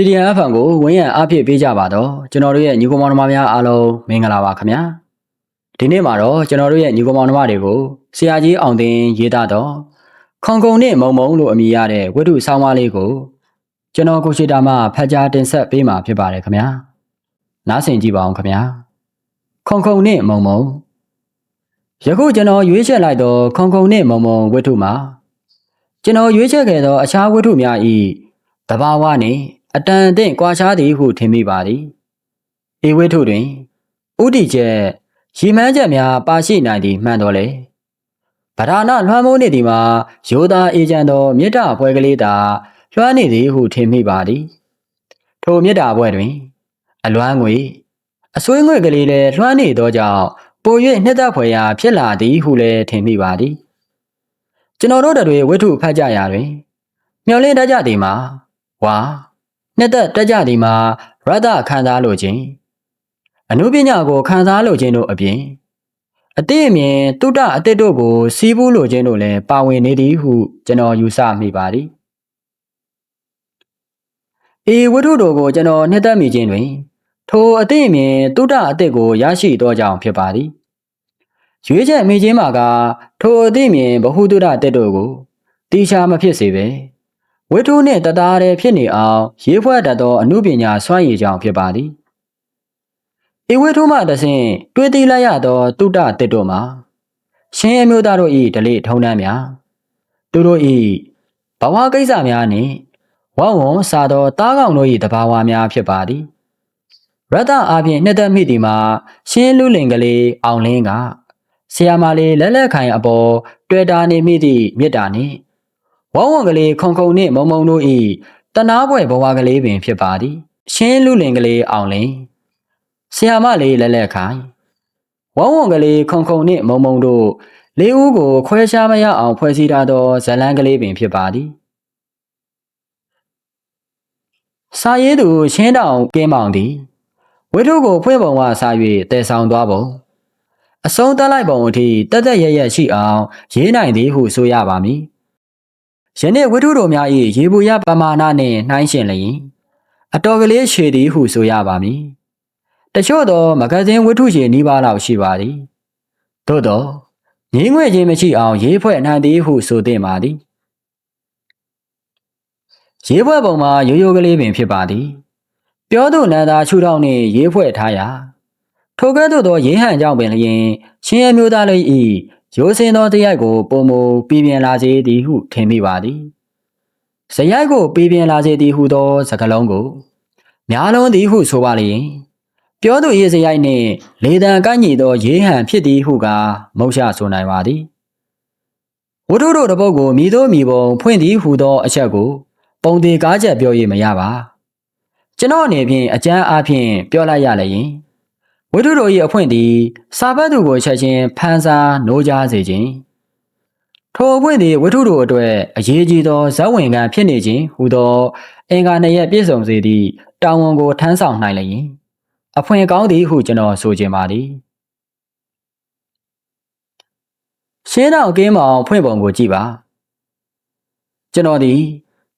CDN FM ကိုဝင်းရံအားဖြည့်ပေးကြပါတော့ကျွန်တော်တို့ရဲ့ညီကောင်မောင်နှမများအားလုံးမင်္ဂလာပါခင်ဗျာဒီနေ့မှာတော့ကျွန်တော်တို့ရဲ့ညီကောင်မောင်နှမတွေကိုဆရာကြီးအောင်တင်ရေးသားတော့ခေါင်ခုံနဲ့မုံမုံလို့အမည်ရတဲ့ဝိတုဆောင်းပါးလေးကိုကျွန်တော်ကိုရှိတာမှဖတ်ကြားတင်ဆက်ပေးမှာဖြစ်ပါတယ်ခင်ဗျာနားဆင်ကြည့်ပါအောင်ခင်ဗျာခေါင်ခုံနဲ့မုံမုံယခုကျွန်တော်ရွေးချယ်လိုက်သောခေါင်ခုံနဲ့မုံမုံဝိတုမှာကျွန်တော်ရွေးချယ်ခဲ့သောအခြားဝိတုများဤတဘာဝနှင့် အတန်အသင့်ကွာခြားသည်ဟုထင်မိပါသည်ဧဝိထုတွင်ဥတီချက်ရီမန်းချက်များပါရှိနိုင်သည်မှန်တော်လေဗဒာနာလွှမ်းမိုးနေသည်မှာယောသားအေဂျင့်သောမြစ်တာပွဲကလေးသာလွှမ်းနေသည်ဟုထင်မိပါသည်ထိုမြစ်တာပွဲတွင် အလွမ်းငွေအဆွေးငွေကလေးလည်းလွှမ်းနေသောကြောင့်ပို၍နှစ်သက်ဖွယ်ရာဖြစ်လာသည်ဟုလည်းထင်မိပါသည်ကျွန်တော်တို့တို့တွေဝိထုဖတ်ကြရာတွင် မျောလင်းတတ်ကြသည်မှာဝါ နှစ်သက်တက်ကြသည်မှာရတ္တခံစားလိုခြင်းအနုပညာကိုခံစားလိုခြင်းတို့အပြင်အတိအမြင်တုဒ္ဒအတိတ်တို့ကိုစီးပူးလိုခြင်းတို့လည်းပါဝင်နေသည်ဟုကျွန်တော်ယူဆမိပါသည်အေဝတ္ထုတို့ကိုကျွန်တော်နှစ်သက်မိခြင်းတွင်ထိုအတိအမြင်တုဒ္ဒအတိတ်ကိုရရှိသောကြောင့်ဖြစ်ပါသည်ရွေးချက်မိခြင်းမှာကထိုအတိအမြင်ဘ ഹു တုဒ္ဒအတိတ်တို့ကိုတိချာမဖြစ်စေပဲ ဝိထုနှင့်တသားတည်းဖြစ်နေအောင်ရေးဖွဲ့တတ်သောအမှုပညာစွမ်းရည်ကြောင့်ဖြစ်ပါသည်။ဤဝိထုမှတဆင့်တွေးသိလိုက်ရသောတုတ္တတစ်တို့မှာရှင်အမျိုးသားတို့၏ဓလေ့ထုံးတမ်းများသူတို့၏ဘဝကိစ္စများနှင့်ဝဝွန်စားသောတားကောင်တို့၏တဘာဝများဖြစ်ပါသည်။ရတ္တအားဖြင့်နှစ်သက်မိသည်မှာရှင်းလူလင်ကလေးအောင်လင်းကဆရာမလေးလက်လက်ခိုင်အပေါ်တွေ့တာနေမိသည့်မေတ္တာနှင့် ဝဝွန်ကလေးခုံခုံနှင့်မုံမုံတို့ဤတနာပွဲဘဝကလေးပင်ဖြစ်ပါသည်ရှင်းလူလင်ကလေးအောင်လင်ဆရာမလေးလက်လက်ခိုင်ဝဝွန်ကလေးခုံခုံနှင့်မုံမုံတို့လေးဦးကိုခွဲခြားမရအောင်ဖွဲ့စည်းထားသောဇလန်းကလေးပင်ဖြစ်ပါသည်စာရေးသူရှင်းတောင်ကင်းမောင်သည်ဝိထုကိုဖွင့်ပုံကစား၍တည်ဆောင်သွားပုံအဆုံးသတ်လိုက်ပုံအထိတက်တက်ရရရှိအောင်ရေးနိုင်သည်ဟုဆိုရပါမည် ယနေ့ဝိထုတော်များ၏ရေဘူးရပမာဏနှင့်နှိုင်းယှဉ်လျင်အတော်ကလေးရှည်သည်ဟုဆိုရပါမည်တချို့သောမဂဇင်းဝိထုရှည်နီးပါးလောက်ရှိပါသည်သို့သောငင်းငွေခြင်းမရှိအောင်ရေးဖွဲ့နိုင်သည်ဟုဆိုသင့်ပါသည်ရေးဖွဲ့ပုံမှာရိုးရိုးကလေးပင်ဖြစ်ပါသည်ပြောသူနန္တာခြူထောင်နှင့်ရေးဖွဲ့ထားရာထိုကဲ့သို့သောရေးဟန်ကြောင့်ပင်လျင်ရှင်အမျိုးသားလေး၏ ရိုးစင်သောတရားကိုပုံမူပြည်ပြင်းလာစေသည်ဟုထင်မိပါသည်။ဇယိုက်ကိုပြည်ပြင်းလာစေသည်ဟုသောစကားလုံးကိုများလုံးသည်ဟုဆိုပါလျင်ပြောသူ၏ဇယိုက်နှင့်လေတံကန့်ညီသောရေးဟန်ဖြစ်သည်ဟုကမုတ်ရှဆိုနိုင်ပါသည်။ဝတ္ထုတို့တပုတ်ကိုမိသောမိပုံဖွင့်သည်ဟုသောအချက်ကို ပုံသေးကားချက်ပြော၍မရပါ။ကျွန်တော်အနေဖြင့်အကျမ်းအားဖြင့်ပြောလိုက်ရလျင် ဝိတုတော်၏အဖွင့်သည်စာပတ်သူကိုချက်ချင်းဖန်ဆာနိုးကြားစေခြင်းထိုအဖွင့်သည်ဝိတုတော်အတွက်အရေးကြီးသောဇက်ဝင်ကံဖြစ်နေခြင်းဟူသောအင်္ဂါနှစ်ရက်ပြည့်စုံစေသည့်တာဝန်ကိုထမ်းဆောင်နိုင်လျင်အဖွင့်ကောင်းသည်ဟုကျွန်တော်ဆိုခြင်းပါသည်ရှင်းတော်ကင်းမောင်ဖွင့်ပုံကိုကြည့်ပါကျွန်တော်သည်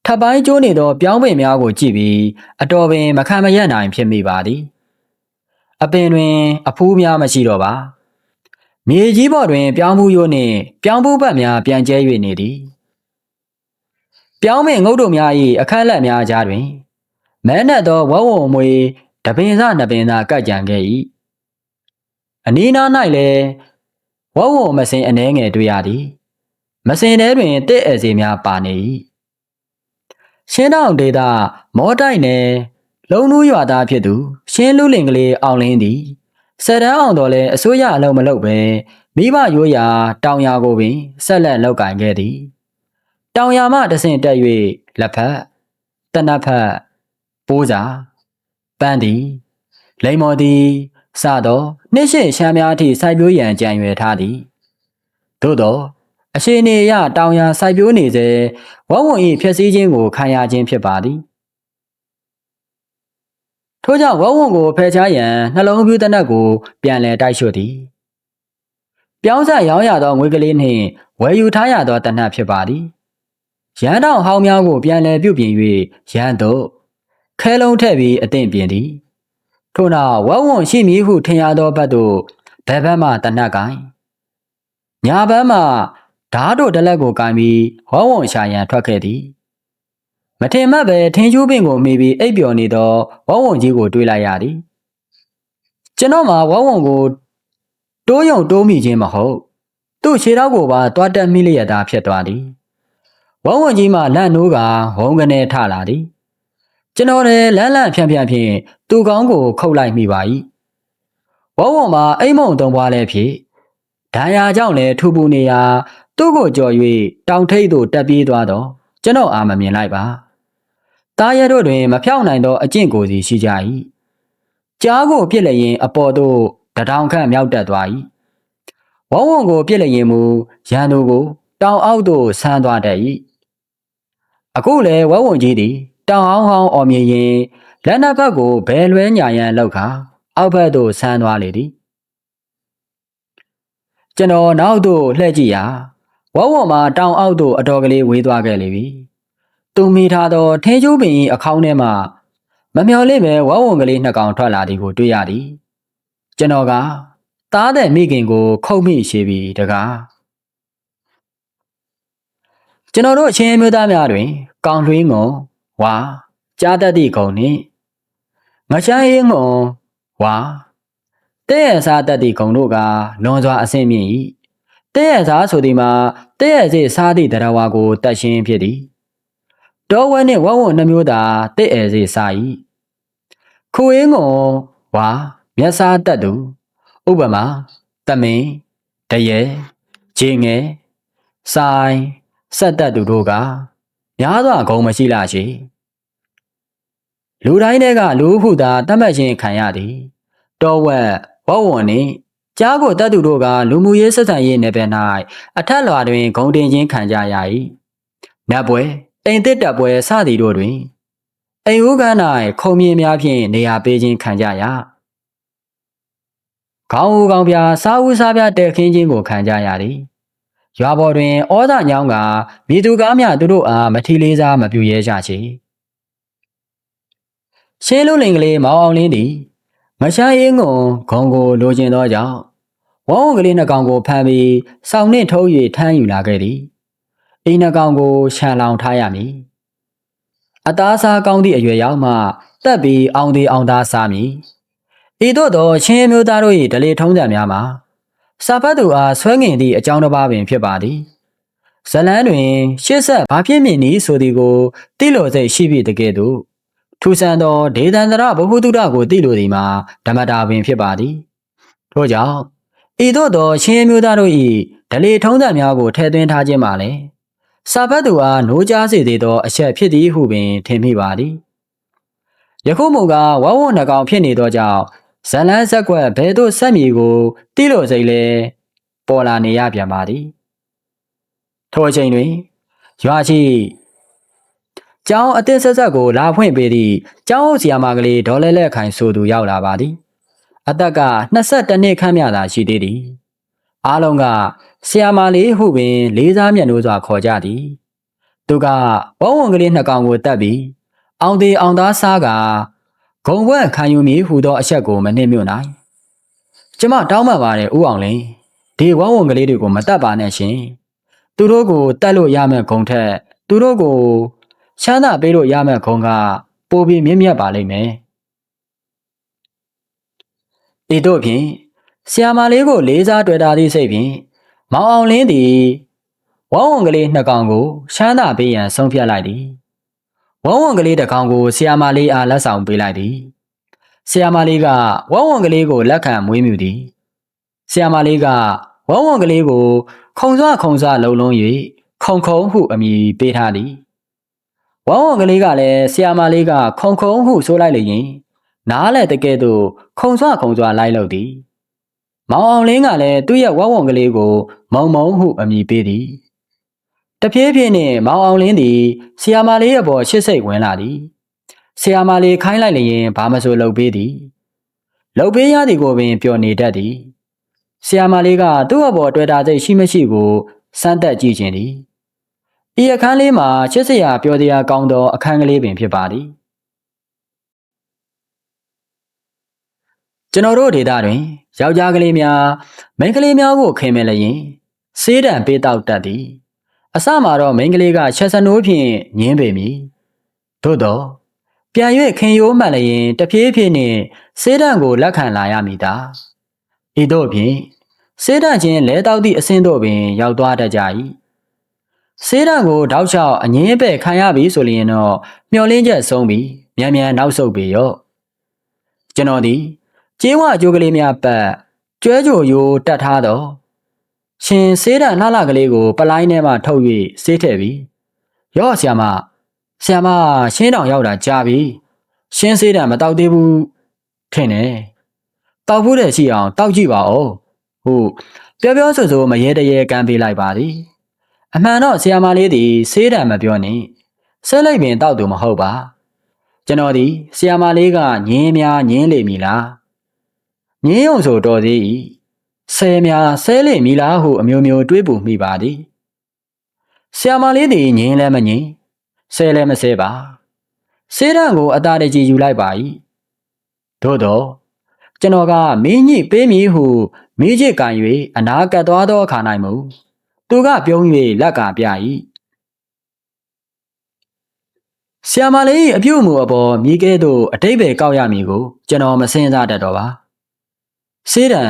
ထပ်ပိုင်းကျိုးနေသောပြောင်းပင်များကိုကြည့်ပြီးအတော်ပင်မခံမရနိုင်ဖြစ်မိပါသည် အပင်တွင်အဖူးများမရှိတော့ပါမြေကြီးပေါ်တွင် ပြောင်းမှုရိုးနှင့်ပြောင်းဖို့ဘက်များပြန်ကျဲ၍နေသည်ပြောင်းမင်ငုတ်တို့များ၏အခက်လက်များကြားတွင်မဲနက်သောဝဝုံမွေတပင်စနပင်သာကတ်ကြံခဲ့၏အနီးနား၌လည်းဝဝုံမစင်အနှဲငယ်တွေ့ရသည်မစင်ထဲတွင်တစ်အစီများပါနေ၏ရှင်းတောင်ဒေတာမောတိုက်နယ် လုံနူးရွာသားဖြစ်သူရှင်းလူလင်ကလေးအောင်လင်းသည်စက်တန်းအောင်တော်လဲအစိုးရအလုံးမလုပ်ပဲမိဘရိုးရာတောင်ယာကိုပင်ဆက်လက်လောက်ကင်ခဲ့သည်တောင်ယာမှတဆင့်တက်၍လက်ဖက်တနတ်ဖက်ပိုးစာပန်းသည်လိမ္မော်သည်စသောနှစ်ရှင်းရှမ်းများအထိစိုက်ပျိုးရန်ကြံရွယ်ထားသည်သို့သောအရှိနေရတောင်ယာစိုက်ပျိုးနေစေဝဝွန်၏ဖြစ်စည်းခြင်းကိုခံရခြင်းဖြစ်ပါသည် ထို့ကြောင့်ဝဝုံကိုဖယ်ရှားရန်နှလုံးပြူးတနက်ကိုပြန်လည်တိုက်လျှို့သည်ပြောင်းဆက်ရောင်းရသောငွေကလေးနှင့်ဝယ်ယူထားရသောတနက်ဖြစ်ပါသည်ရန်တောင်ဟောင်းများကိုပြန်လည်ပြုပြင်၍ရန်တို့ခဲလုံးထည့်ပြီးအသင့်ပြင်သည်ထို့နောက်ဝဝွန်ရှိမည်ဟုထင်ရသောဘက်သို့ဘဲဘက်မှတနတ်ကိုင်ညာဘက်မှဓားတို့တလက်ကိုကင်ပြီးဝဝွန်ရှာရန်ထွက်ခဲ့သည် မထင်မှတ်ပဲထင်းချိုးပင်ကိုမိပြီးအိပ်ပျော်နေသောဝဝွန်ကြီးကိုတွေးလိုက်ရသည်ကျွန်တော်မှာဝဝွန်ကိုတိုးယုံတိုးမိခြင်းမဟုတ်သူ့ခြေထောက်ကိုပါတွားတက်မိလျက်သားဖြစ်သွားသည်ဝဝွန်ကြီးမှလန့်နိုးကဝုံကနေထလာသည်ကျွန်တော်လည်းလန့်လန့်ဖြန့်ဖြန့်ဖြင့်သူ့ကောင်းကိုခုတ်လိုက်မိပါ၏ဝဝွန်မှာအိမ်မုံတုံပွားလည်းဖြစ်ဒဏ်ရာကြောင့်လည်းထူပူနေရာသူ့ကိုကြော်၍တောင်ထိပ်သို့တက်ပြေးသွားတော့ကျွန်တော်အာမမြင်လိုက်ပါ တားရတို့တွင်မဖြောက်နိုင်သောအကျင့်ကိုစီရှိကြ၏ကြားကိုပြစ်လျင် အပေါ်သို့တထောင်ခန့်မြောက်တက်သွား၏ဝုံဝုံကိုပြစ်လျင်မူရန်သူကိုတောင်အောက်သို့ဆန်းသွားတတ်၏အခုလည်းဝုံဝုံကြီးသည်တောင်ဟောင်းဟောင်းအော်မြင်ရင်လက်နှစ်ဖက်ကိုဘယ်လွဲညာရန်လောက်ခါအောက်ဘက်သို့ဆန်းသွားလေသည်ကျွန်တော်နောက်သို့လှည့်ကြည့်ရာဝဝမှာတောင်အောက်သို့အတော်ကလေးဝေးသွားခဲ့လေပြီ သူမိထားသောထင်းကျိုးပင်၏အခေါင်းထဲမှမမျော်လင့်ပဲဝဝကလေးနှစ်ကောင်ထွက်လာသည်ကိုတွေ့ရသည်ကျွန်တော်ကသားတဲ့မိခင်ကို ခုတ်မိရှိပြီတကားကျွန်တော်တို့အချင်းမျိုးသားများတွင် ကောင်လွှင်းငုံဝါကြားတတ်သည့်ကုံနှင့်ငချိုင်းငုံဝါတဲ့ရစားတတ်သည့်ကုံတို့ကလွန်စွာအဆင့်မြင့်၏တဲ့ရစားဆိုသည်မှာတဲ့ရစေစားသည့်တရားဝါကိုတတ်ရှင်းဖြစ်သည် တောဝဲနှင့်ဝဝနှမျိုးသာတဲ့ရစေစား၏ခိုးငုံဝါမျက်စားတတ်သူဥပမာတမင်တရေဂျင်းငယ်ဆိုင်ဆက်တတ်သူတို့ကများစွာဂုံမရှိလားရှိလူတိုင်းတွေကလူဟုသာတတ်မှတ်ခြင်းခံရသည်တောဝက်ဝဝွန်နှင့်ကြားကိုတတ်သူတို့ကလူမှုရေးဆက်ဆံရေးနယ်ပယ်၌အထက်လွှာတွင်ဂုံတင်ခြင်းခံကြရ၏နတ်ပွဲ အိမ်သစ်တပ်ပွဲစသည်တို့တွင်အိမ်ဦးကန်း၌ခုံမြင်များဖြင့်နေရာပေးခြင်းခံကြရခေါင်းဦးကောင်းပြစားဦးစားပြတဲခင်းခြင်းကိုခံကြရသည်ရွာပေါ်တွင်ဩဇာညောင်းကမိသူကားများသူတို့အားမထီလေးစားမပြူရဲကြချေရှင်းလုံးလင်ကလေးမောင်အောင်လင်းသည်မရှားရင်ငုံဂုံကိုလိုချင်သောကြောင့်ဝုံးကလေးနှကောင်ကိုဖမ်းပြီးစောင်းနှင့်ထိုး၍ထမ်းယူလာခဲ့သည် အိမ်နှကောင်ကိုရှန်လောင်ထားရမည်အသားစားကောင်းသည့်အရွယ်ရောက်မှတက်ပြီးအောင်သေးအောင်သားစားမည်ဤသို့သောချင်းမျိုးသားတို့၏ဒလေထုံးစံများမှာစာဖတ်သူအားဆွဲငင်သည့်အကြောင်းတစ်ပါးပင်ဖြစ်ပါသည်ဇလန်းတွင် ရှေ့ဆက်ဘာဖြစ်မည်နည်းဆိုသည်ကိုတိလိုစိတ်ရှိပြီတကယ်သို့ထူဆန်သောဒေသန္တရဘဟုတုတကိုတိလိုသည်မှာဓမ္မတာပင်ဖြစ်ပါသည်ထို့ကြောင့်ဤသို့သောချင်းမျိုးသားတို့၏ဒလေထုံးစံများကိုထည့်သွင်းထားခြင်းမှာလည်း စာဖတ်သူအားနိုးကြားစေသေးသောအချက်ဖြစ်သည်ဟုပင်ထင်မိပါသည်ယခုမူကားဝဝနှကောင်ဖြစ်နေသောကြောင့်ဇလန်းဆက်ကွက်ဘဲသို့ဆက်မည်ကိုတိလို့စိတ်လဲပေါ်လာနေရပြန်ပါသည်ထိုအချိန်တွင်ရွာရှိကျောင်းအသစ်ဆက်ဆက်ကိုလာဖွင့်ပေးသည့်ကျောင်းအုပ်ဆရာမကလေးဒေါ်လဲလက်ခိုင်ဆိုသူရောက်လာပါသည်အသက်က22နှစ်ခန့်မြသာရှိသေးသည် အားလုံးကဆရာမလေးဟုပင် လေးစားမြတ်နိုးစွာခေါ်ကြသည်သူကဘုံဝင်ကလေးနှစ်ကောင်ကိုတတ်ပြီးအောင်သေးအောင်သားစားကဂုံဘွက်ခံယူမည်ဟူသောအချက်ကိုမနှိမ့်မြွနိုင်ကျမတောင်းပန်ပါတယ်ဦးအောင်လင်းဒီဝမ်းဝန်ကလေးတွေကိုမတတ်ပါနဲ့ရှင်သူတို့ကိုတတ်လို့ရမယ့်ဂုံထက်သူတို့ကိုချမ်းသာပေးလို့ရမယ့်ဂုံကပိုပြီးမြင့်မြတ်ပါလိမ့်မယ်ဤတို့ဖြင့် ဆီယာမလေးကိုလေးစားတွေ့တာသည့်စိတ်ဖြင့်မောင်အောင်လင်းသည်ဝမ်းဝန်ကလေးနှစ်ကောင်ကိုချမ်းသာပေးရန်ဆုံးဖြတ်လိုက်သည်ဝုံဝံကလေးတစ်ကောင်ကိုဆီယာမလေးအားလက်ဆောင်ပေးလိုက်သည်ဆီယာမလေးကဝုံဝံကလေးကိုလက်ခံမွေးမြူသည်ဆီယာမလေးကဝုံဝံကလေးကိုခုံစွာခုံစွာလုံလုံး၍ခုံခုံဟုအမည်ပေးထားသည်ဝုံဝံကလေးကလည်းဆီယာမလေးကခုံခုံဟုဆိုလိုက်လျင်နားလဲတကယ်သို့ခုံစွာခုံစွာလိုက်လို့သည် မောင်အောင်လင်းကလည်းသူ့ရဲ့ဝုံဝံကလေးကိုမုံမုံဟုအမည်ပေးသည်တဖြည်းဖြည်းနှင့်မောင်အောင်လင်းသည်ဆီယာမာလေးရဲ့ပေါ်ရှစ်စိတ်ဝင်လာသည်ဆီယာမာလေးခိုင်းလိုက်လျင်ဘာမဆိုလုပ်ပေးသည်လုပ်ပေးရသည်ကိုပင်ပျော်နေတတ်သည်ဆီယာမာလေးကသူ့အပေါ်တွေ့တာစိတ်ရှိမရှိကိုစမ်းသက်ကြည့်ခြင်းသည်ဤအခန်းလေးမှာချစ်စရာပြောတရားကောင်းသောအခန်းကလေးပင်ဖြစ်ပါသည် ကျွန်တော်တို့ဒေသတွင်ယောက်ျားကလေးများမိန်းကလေးများကိုခင်မဲ့လျင်စေးတံပေးတောက်တတ်သည် အစမှာတော့မိန်းကလေးကချက်စနိုးဖြင့်ညင်းပေမည်သို့တော့ပြန်၍ခင်ရိုးမှန်လျင်တဖြည်းဖြည်းနှင့်စေးတံကိုလက်ခံလာရမည်သာဤသို့ဖြင့်စေးတံချင်းလဲတောက်သည့်အဆင့်သို့ပင် ရောက်သွားတတ်ကြ၏စေးတံကိုတောက်လျှောက်အငင်းပဲ့ခံရပြီဆိုလျင်တော့မျောလင်းချက်ဆုံးပြီးမြန်မြန်နောက်ဆုတ်ပေရော့ကျွန်တော်သည် ကျေးဝအကျိုးကလေးများပတ်ကျွဲကြိုရိုးတတ်ထားတော့ရှင်ဆေးတံလှလှကလေးကို ပလိုင်းထဲမှထုတ်၍ဆေးထည့်ပြီးရော့ဆရာမဆရာမရှင်းတောင်ရောက်တာကြာပြီရှင်းဆေးတံမတောက်သေးဘူးထင်တယ်တောက်ဖို့တဲ့ရှိအောင်တောက်ကြည့်ပါဦးဟုတ်ပြောပြောဆိုဆိုမရဲတရဲကမ်းပေးလိုက်ပါသည်အမှန်တော့ဆရာမလေးသည်ဆေးတံမပြောနဲ့ဆဲလိုက်ပင်တောက်သူမဟုတ်ပါကျွန်တော်ဒီဆီယာမလေးကညင်းများညင်းလေမည်လား ညင်းုံဆိုတော်သေး၏ဆဲများဆဲလေမည်လားဟုအမျိုးမျိုးတွေးပူမိပါသည်ဆီယာမလေးသည်ညင်းလဲမညင်းဆဲလဲမဆဲပါဆေးရန်ကိုအသားတကြီးယူလိုက်ပါ၏သို့တော့ကျွန်တော်ကမင်းညိပေးမည်ဟုမိချစ်ကန်၍အနာကပ်သွားသောအခါ၌မူသူကပြုံး၍လက်ကပြ၏ဆီယာမလေးအပြုတ်မှုအပေါ်မိကဲသို့အတိတ်ပဲကောက်ရမည်ကိုကျွန်တော်မစင်စားတတ်တော့ပါ စေးတံ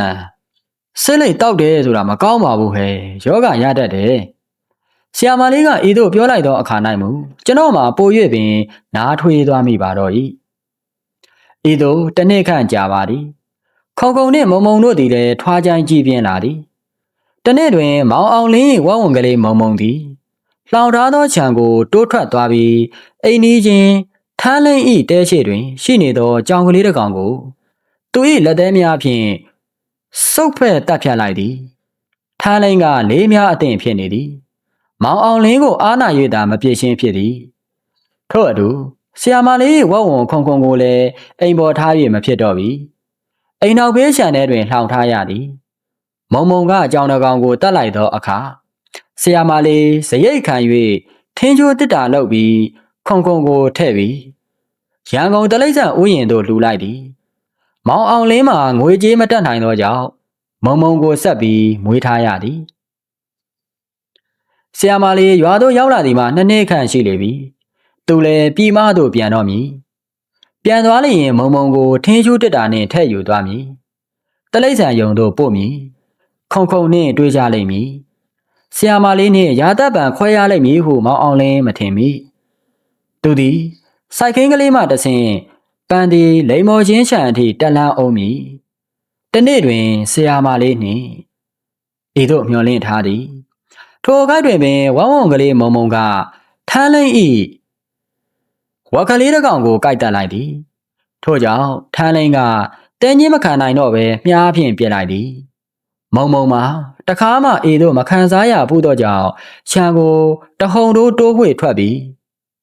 ဆေးလိတ်တောက်တယ်ဆိုတာမကောင်းပါဘူးဟဲ့ယောဂရတတ်တယ်ဆီယာမလေးကဤသို့ပြောလိုက်သောအခါ၌မူကျွန်တော်မှာပို၍ပင် နားထွေးသွားမိပါတော့၏ဤသို့တစ်နှစ်ခန့်ကြာပါသည်ခုံခုံနှင့်မုံမုံတို့သည်လည်းထွားချိုင်းကြည့်ပြင်းလာသည်တနေ့တွင် မောင်အောင်လင်းဝဝံကလေးမုံမုံသည်လှောင်ထားသောခြံကိုတိုးထွက်သွားပြီးအိမ်နီးချင်းထန်းလင်းဤတဲရှိတွင် ရှိနေသောကြောင်ကလေးတစ်ကောင်ကို သူ၏လက်သေးများဖြင့်စုပ်ဖက်တပ်ဖြတ်လိုက်သည်ထန်းလင်းကလေးများအသင့်ဖြစ်နေသည်မောင်အောင်လင်းကိုအားနာ၍သာမပြည့်ရှင်းဖြစ်သည်ထို့အတူဆီယာမလေးဝဝံခုံခုံကိုလည်းအိမ်ပေါ်ထား၍မဖြစ်တော့ပြီအိမ်နောက်ဘေးခြံထဲတွင်လှောင်ထားရသည်မုံမုံကအကြောင်တကောင်ကိုတတ်လိုက်သောအခါဆရာမလေးဇရိတ်ခံ၍ထင်းချိုးတစ်တာလုပ်ပြီးခုံခုံကိုထည့်ပြီးရန်ကုန်တလိမ့်ဆန်ဥယျင်သို့လှူလိုက်သည် မောင်အောင်လင်းမှာငွေကြေးမတက်နိုင်သောကြောင့်မုံမုံကိုဆက်ပြီးမွေးထားရသည်ဆရာမလေးရွာသို့ရောက်လာသည်မှာနှစ်နှစ်ခန့်ရှိလေပြီသူလည်းပြည်မသို့ပြန်တော့မည်ပြန်သွားလျင်မုံမုံကိုထင်းချိုးတက်တာနှင့်ထည့်ယူသွားမည်တလိမ့်ဆန်ယုံသို့ပို့မည်ခုံခုံနှင့်တွေးကြလိမ့်မည်ဆီယာမလေးနှင့်ရာသက်ပံခွဲရလိမ့်မည်ဟုမောင်အောင်လင်းမထင်မိသူသည်စိုက်ခင်းကလေးမှတဆင် ပန်းဒီလိမ္မော်ချင်းချံအထိတက်လန်းအောင်မည်တနေ့တွင်ဆီယာမလေးနှင့်ဤသို့မျှော်လင့်ထားသည် ထိုခိုက်တွင်ပင်ဝဝုံကလေးမုံမုံကထမ်းလိမ့်ဤဝါကလေးတစ်ကောင်ကိုကြိုက်တက်လိုက်သည်ထို့ကြောင့်ထမ်းလိမ့်ကတဲညင်းမခံနိုင်တော့ပဲမြားဖြင့်ပြစ်လိုက်သည် မုံမုံမှာတခါမှအေတို့မခံစားရဘူးတော့ကြောင့်ခြံကိုတဟုန်တိုးတိုးဝှေ့ထွက်ပြီး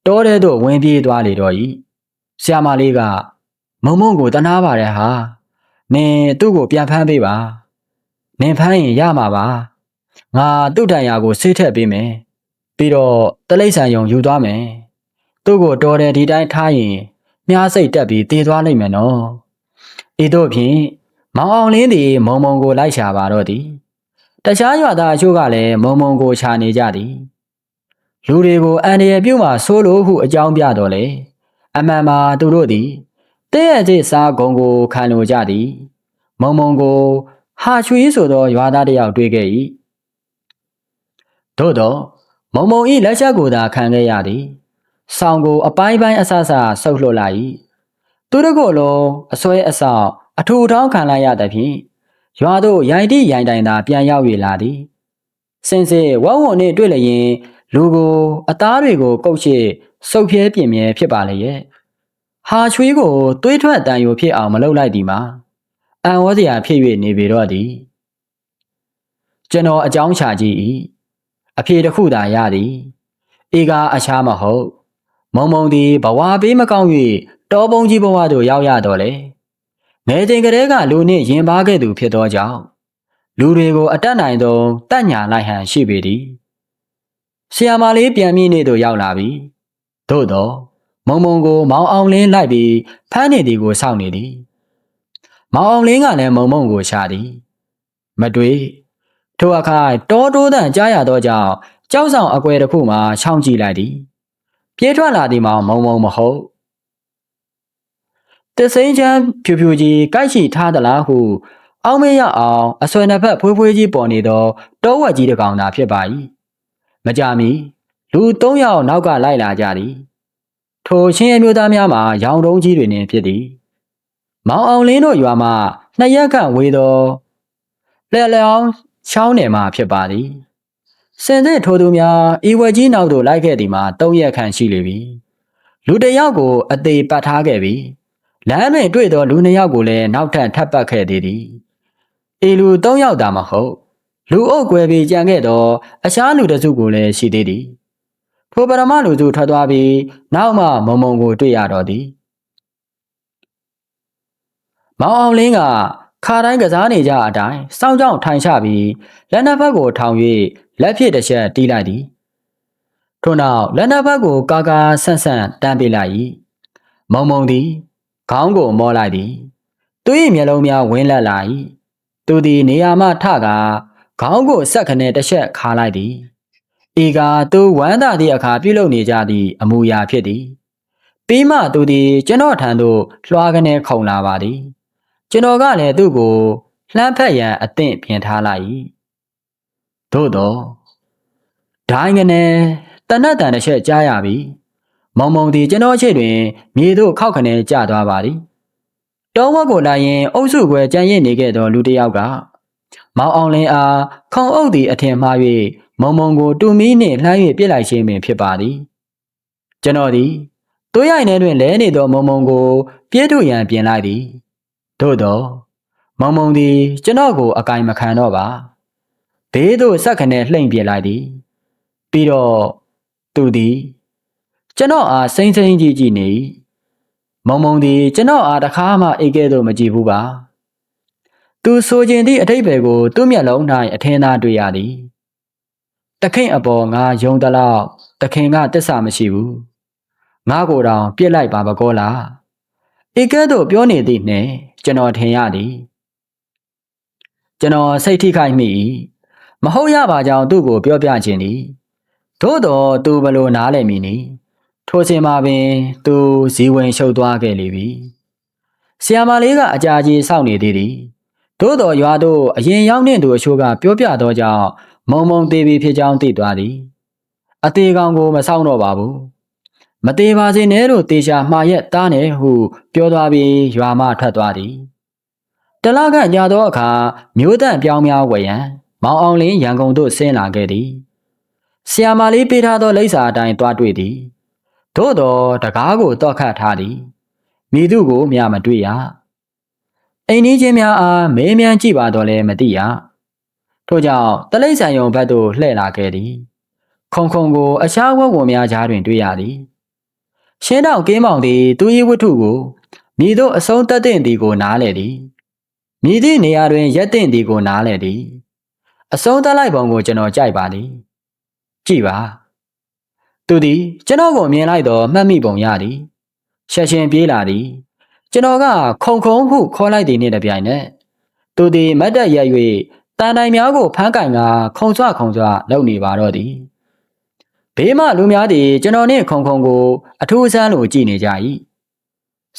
တောထဲသို့ဝင်ပြေးသွားလေတော့၏ ဆရာမလေးကမုံမုံကိုတနာပါတယ်ဟာနင်သူ့ကိုပြန်ဖမ်းပေးပါနင်ဖမ်းရင်ရမှာပါငါသူ့တန်ရာကိုဆေးထက်ပေးမယ်ပြီးတော့တလိမ့်ဆန်ယုံယူသွားမယ်သူ့ကိုတော်တယ်ဒီတိုင်းထားရင်မြားစိတ်တက်ပြီးတည်သွားလိမ့်မယ်နော်ဤတို့ဖြင့်မောင်အောင်လင်းသည်မုံမုံကိုလိုက်ရှာပါတော့သည်တခြားရွာသားအချို့ကလည်းမုံမုံကိုရှာနေကြသည်လူတွေကိုအန်ရယ်ပြုတ်မှဆိုးလို့ဟုအကြောင်းပြတော့လေ အမှန်မှာသူတို့သည်တဲ့ရဲ့စိစားဂုံကိုခံလိုကြသည် မုံမုံကို ဟာချွေးဆိုသောရွာသားတယောက်တွေ့ခဲ့၏သို့တော့မုံမုံဤလက်ချက်ကိုသာခံခဲ့ရသည်ဆောင်းကိုအပိုင်းပိုင်းအဆဆဆုပ်လွှတ်လိုက်၏သူတို့ကိုယ်လုံးအစွဲအဆောက်အထူထောင်းခံလိုက်ရသဖြင့်ရွာသို့ရိုင်တိရိုင်တိုင်သာပြန်ရောက်၍လာသည်စင်စစ်ဝဝုံနှင့်တွေ့လျင်လူကို အသားတွေကိုကုတ်ချစ် စုပ်ဖြဲပြင်မြဲဖြစ်ပါလေရဲ့ဟာချွေးကိုသွေးထွက်တန်ယိုဖြစ်အောင်မလုပ်လိုက်ဒီမှာအံဝစရာဖြစ်၍နေပေတော့သည်ကျွန်တော်အကြောင်းချကြည့်၏အဖြေတစ်ခုသာရသည်အေကားအခြားမဟုတ် မုံမုံသည်ဘဝပေးမကောင်း၍တောပုံကြီးဘဝသို့ရောက်ရတော့လေငယ်ချိန်ကလေးကလူနှင့်ရင်ပါခဲ့သူဖြစ်သောကြောင့်လူတွေကိုအတက်နိုင်သောတတ်ညာလိုက်ဟန်ရှိပေသည်ဆီယာမာလေးပြန်မြင့်နေသို့ရောက်လာပြီ သို့တော့မုံမုံကိုမောင်အောင်လင်းလိုက်ပြီးဖမ်းနေသည်ကိုစောင့်နေသည်မောင်အောင်လင်းကလည်းမုံမုံကိုရှာသည်မတွေ့ထိုအခါတောတိုးတန်ကြားရသောကြောင့်ကြောက်ဆောင်အကွယ်တစ်ခုမှရှောင်းကြည့်လိုက်သည်ပြေးထွက်လာသည်မှာမုံမုံမဟုတ်တစိမ့်ချမ်းဖြူဖြူကြီးကိုက်ချီထားသလားဟုအောင်းမေးရအောင်အဆွဲနှစ်ဖက်ဖွေးဖွေးကြီးပေါ်နေသောတောဝက်ကြီးတစ်ကောင်သာဖြစ်ပါ၏မကြမီ လူ၃ယောက်နောက်ကလိုက်လာကြသည်ထိုချင်းအမျိုးသားများမှာရောင်တုံးကြီးတွေနှင့်ဖြစ်သည်မောင်အောင်လင်းတို့ရွာမှနှစ်ရက်ခန့်ဝေသောလဲလျောင်းချောင်းနယ်မှာဖြစ်ပါသည်စင်စစ်ထိုသူများဤဝက်ကြီးနောက်သို့လိုက်ခဲ့သည်မှာ၃ရက်ခန့်ရှိလေပြီလူတစ်ယောက်ကိုအသေးပတ်ထားခဲ့ပြီလမ်းတွင်တွေ့သောလူနှစ်ယောက်ကိုလည်းနောက်ထပ်ထပ်ပတ်ခဲ့သေးသည်အေလူ၃ယောက်သာမဟုတ်လူအုပ်ကွယ်ပြီးကြံခဲ့သောအခြားလူတစ်စုကိုလည်းရှိသေးသည် ထိုပရမလူစုထွက်သွားပြီးနောက်မှမုံမုံကိုတွေ့ရတော့သည်မောင်အောင်လင်းကခါတိုင်းကစားနေကြအတိုင်းစောင်းကြောင်ထိုင်ချပြီးလက်နှစ်ဖက်ကိုထောင်၍လက်ဖြစ်တစ်ချက်တီးလိုက်သည်ထို့နောက်လက်နှစ်ဖက်ကိုကာကာဆန့်ဆန့်တန်းပေးလိုက်၏မုံမုံသည်ခေါင်းကိုမောလိုက်သည်သူ၏မျက်လုံးများဝင်းလက်လာ၏သူသည်နေရာမှထကာခေါင်းကိုဆက်ခနဲ့တစ်ချက်ခါလိုက်သည် ဤကသူဝမ်းသာသည့်အခါပြုလုပ်နေကြသည့်အမူအရာဖြစ်သည်ပြီးမှသူသည်ကျွန်တော်ထံသို့လွှားကနေခုံလာပါသည်ကျွန်တော်ကလည်းသူ့ကိုလှမ်းဖက်ရန်အသင့်ပြင်ထားလိုက်၏သို့တော့ဒိုင်းကနေတနတ်တန်တစ်ချက်ကြားရပြီမုံမုံသည်ကျွန်တော်ရှိတွင်မြေသို့ခောက်ခနဲကျသွားပါသည်တောဝက်ကိုလာရင်အုပ်စုကွယ်ကြံရစ်နေခဲ့သောလူတစ်ယောက်ကမောင်အောင်လင်းအားခုံအုပ်သည်အထင်မှား၍ မုံမုံကိုတူမီနှင့်လှမ်း၍ပြစ်လိုက်ခြင်းပင်ဖြစ်ပါသည်ကျွန်တော်သည်သွေးရိုက်ထဲတွင်လဲနေသောမုံမုံကိုပြေးထုတ်ရန်ပြင်လိုက်သည်သို့တော့မုံမုံသည်ကျွန်တော်ကိုအကင်မခံတော့ပါဘေးသို့ဆက်ခနဲ့လှိမ့်ပြလိုက်သည်ပြီးတော့သူသည်ကျွန်တော်အားစိမ့်စိမ့်ကြည့်ကြည့်နေမုံမုံသည်ကျွန်တော်အားတခါမှအိတ်ကဲ့သို့မကြည့်ဘူးပါသူဆိုခြင်းသည့်အထိပ္ပယ်ကိုသူ့မျက်လုံး၌အထင်သာတွေ့ရသည် တခင်အပေါ်ငါယုံတလောက်တခင်ကတစ္ဆာမရှိဘူးငါကိုယ်တောင်ပြစ်လိုက်ပါမကောလားဧကဲ့သို့ပြောနေသည့်နှင့်ကျွန်တော်ထင်ရသည်ကျွန်တော်စိတ်ထိခိုက်မိ၏မဟုတ်ရပါကြောင်းသူ့ကိုပြောပြခြင်းသည်သို့တော့သူဘလို့နားလည်မိနီထိုချိန်မှာပင် သူဇီဝင်ရှုပ်သွားခဲ့လေပြီဆီယာမလေးကအကြာကြီးစောင့်နေသေးသည်သို့တော်ရွာသို့အရင်ရောက်နေသူအချို့ကပြောပြသောကြောင့် မုံမုံသေးပြီဖြစ်ကြောင်းသိသွားသည်အသေးကောင်ကိုမဆောင်တော့ပါဘူးမသေးပါစေနဲ့လို့တေချာမှားရက်တားနေဟု ပြောသွားပြီးရွာမှထွက်သွားသည်တလကညသောအခါမျိုးတန့်ပြောင်းများဝယ်ရန် မောင်အောင်လင်းရန်ကုန်သို့ဆင်းလာခဲ့သည်ဆီယာမာလေးပေးထားသောလိပ်စာအတိုင်းတွားတွေ့သည်သို့တော်တကားကိုတော့ခတ်ထားသည်မိသူကိုမျှမတွေ့ရအိမ်ကြီးချင်းများအားမဲမြန်းကြည့်ပါတော့လဲမသိရ ထို့ကြောင့်တလိษံယုံဘက်သို့လှည့်လာခဲ့သည်ခုံခုံကိုအခြားဝက်ဝင်များကြားတွင်တွေ့ရသည်ရှင်းတော့ကင်းမောင်သည်သူ၏ဝတ္ထုကိုမိတို့အဆုံးတက်တဲ့သည်ကိုနားလေသည်မိသည့်နေရာတွင်ရက်တဲ့သည်ကိုနားလေသည်အဆုံးတက်လိုက်ပုံကိုကျွန်တော်ကြိုက်ပါသည်ကြည့်ပါသူသည်ကျွန်တော်ကိုမြင်လိုက်တော့မှတ်မိပုံရသည်ရှက်ရှင်ပြေးလာသည်ကျွန်တော်ကခုံခုံဟုခေါ်လိုက်သည်နှင့်တပြိုင်နက်သူသည်မတ်တက်ရက်၍ တန်တိုင်များကိုဖမ်းကင်ကခုံဆွခုံဆွလုပ်နေပါတော့သည်ဘေးမှလူများသည်ကျွန်တော်နှင့်ခုံခုံကို အထူးအဆန်းလိုကြည့်နေကြ၏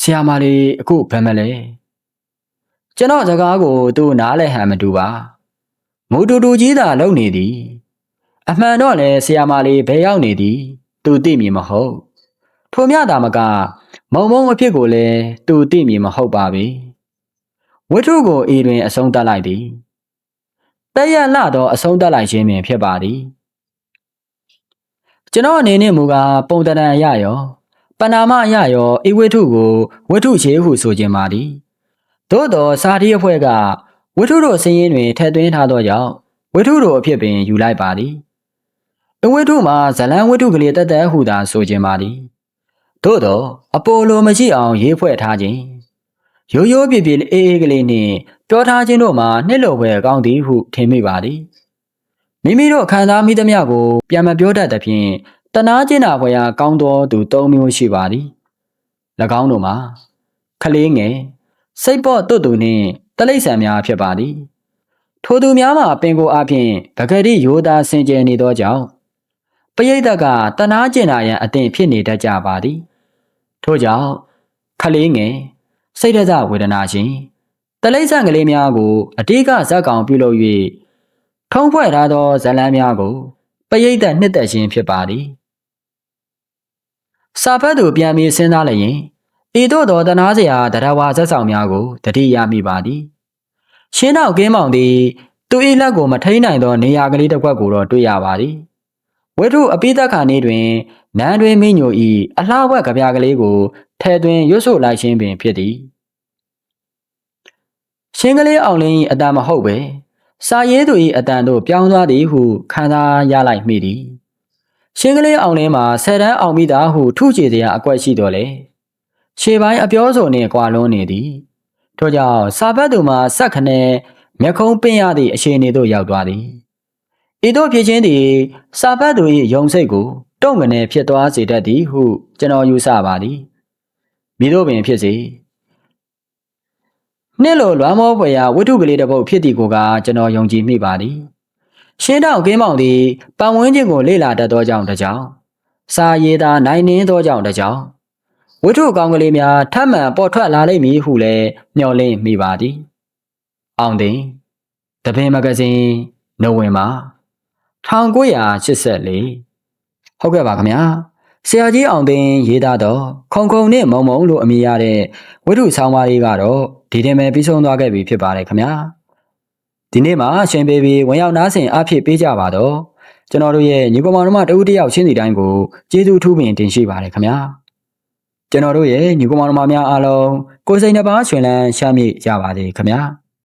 ဆရာမလေးအခုဘယ်မလဲကျွန်တော်စကားကိုသူနားလဲဟန်မတူပါမူတူတူကြီးသာလုံနေသည် အမှန်တော့လေဆရာမလေးဘယ်ရောက်နေသည် သူသိမြင်မဟုတ်ထိုမြတာမက မုံမုံအဖြစ်ကိုလည်းသူသိမြင်မဟုတ်ပါပဲဝတ္ထုကိုအေတွင်အဆုံးသတ်လိုက်သည် တည့်ရလှတော့အဆုံးသတ်လိုက်ခြင်းပင်ဖြစ်ပါသည်ကျွန်တော်အနေနဲ့မူကားပုံတရံအရရောပဏာမအရရောအေဝတ္ထုကိုဝတ္ထုရှေးဟုဆိုခြင်းပါသည်သို့တော်စာတိအဖွဲ့ကဝတ္ထုတို့စည်ရင်းတွင်ထည့်သွင်းထားသောကြောင့်ဝတ္ထုတို့အဖြစ်ပင်ယူလိုက်ပါသည်အဝိထုမှာဇလံဝိထုကလေးတက်တက်ဟူသာဆိုခြင်းပါသည်သို့တော့အပိုလိုမရှိအောင်ရေးဖွဲ့ထားခြင်း ရိုးရိုးပြပြအေးအေးကလေးနှင့်ပြောထားခြင်းတို့မှာနှစ်လိုပဲကောင်းသည်ဟုထင်မိပါသည်မိမိတို့ခံစားမိသမျှကို ပြန်မပြောတတ်သဖြင့်တနာကျင်နာဖွယ်ရာကောင်းသောသူ၃မျိုးရှိပါသည်၎င်းတို့မှာခလေးငယ်စိတ်ပေါ့တွတ်သူနှင့်တလိษံများဖြစ်ပါသည်ထိုသူများမှာပင်ကိုအပြင်ပဂတိယောသားစင်ကြယ်နေသောကြောင့်ပရိသတ်ကတနာကျင်နာရန်အသင်ဖြစ်နေတတ်ကြပါသည်ထို့ကြောင့်ခလေးငယ် စိတ်ဒဇဝေဒနာရှင်တလိษံကလေးများကိုအတိကဇက်ကောင်ပြုလုပ်၍ထုံးဖွဲ့ထားသောဇလန်းများကိုပရိသတ်နှစ်သက်ခြင်းဖြစ်ပါသည်စာဖတ်သူပြန်ပြီးစဉ်းစားလျင်ဤသို့သောတနာစရာတရားဝါဇက်ဆောင်များကိုတတိယမိပါသည်ရှင်းတော့ကင်းမောင်သည်သူ၏လက်ကိုမထိန်နိုင်သောနေရာကလေးတစ်ခွက်ကိုတော့တွေ့ရပါသည်ဝိထုအပိသက်ခါနေ့တွင်နန်းတွင်မိညို၏အလှဝက်ကဗျာကလေးကိုထဲတွင်ရွတ်ဆိုလိုက်ခြင်းပင်ဖြစ်သည်ရှင်းကလေးအောင်လင်း၏အတန်မဟုတ်ပဲစာရေးသူ၏အတန်တို့ပြောင်းသွားသည်ဟုခံစားရလိုက်မိသည်ရှင်းကလေးအောင်လင်းမှာဆယ်တန်းအောင်မိသားဟုထုချေစရာအကွက်ရှိတော်လေခြေပိုင်းအပြောစုံနှင့်ကွာလွန်းနေသည်ထို့ကြောင့်စာဘတ်သူမှာဆက်ခနဲမျက်ခုံးပင်းရသည့်အခြေအနေသို့ရောက်သွားသည်ဤသို့ဖြစ်ခြင်းသည်စာဘတ်သူ၏ယုံစိတ်ကို တုံ့ကနေဖြစ်သွားစေတတ်သည်ဟုကျွန်တော်ယူဆပါသည်မိတို့ပင်ဖြစ်စေနှစ်လိုလွမ်းမောဖွယ်ရာဝိထုကလေးတစ်ပုဒ်ဖြစ်သည်ကိုကကျွန်တော်ယုံကြည်မိပါသည်ရှင်းတောင်ကင်းမောင်သည်ပတ်ဝန်းကျင်ကိုလေ့လာတတ်သောကြောင့်တကြောင်စာရေးသားနိုင်နှင်းသောကြောင့်တကြောင်ဝိထုကောင်းကလေးများထပ်မံပေါ်ထွက်လာလိမ့်မည်ဟုလည်းမျှော်လင့်မိပါသည်အောင်သိန်းတပင်မဂဇင်းနိုဝင်ဘာ1984 ဟုတ်ကဲ့ပါခင်ဗျာဆရာကြီးအောင်သိန်းရေးသားတော့ခုံခုံနဲ့မုံမုံလို့အမည်ရတဲ့ဝိထုဆောင်းပါးလေးကတော့ဒီတင်ပဲပြီးဆုံးသွားခဲ့ပြီဖြစ်ပါတယ်ခင်ဗျာဒီနေ့မှာရှင်ပေပြီးဝင်ရောက်နားဆင်အဖြစ်ပေးကြပါတော့ကျွန်တော်တို့ရဲ့ညီကောင်မတို့မတဦးတယောက်ချင်းစီတိုင်းကိုကျေးဇူးထူးပင်တင်ရှိပါတယ်ခင်ဗျာကျွန်တော်တို့ရဲ့ညီကောင်မတို့မများအားလုံးကိုယ်စိတ်နှပါရှင်လန်းရှာမိကြပါစေခင်ဗျာ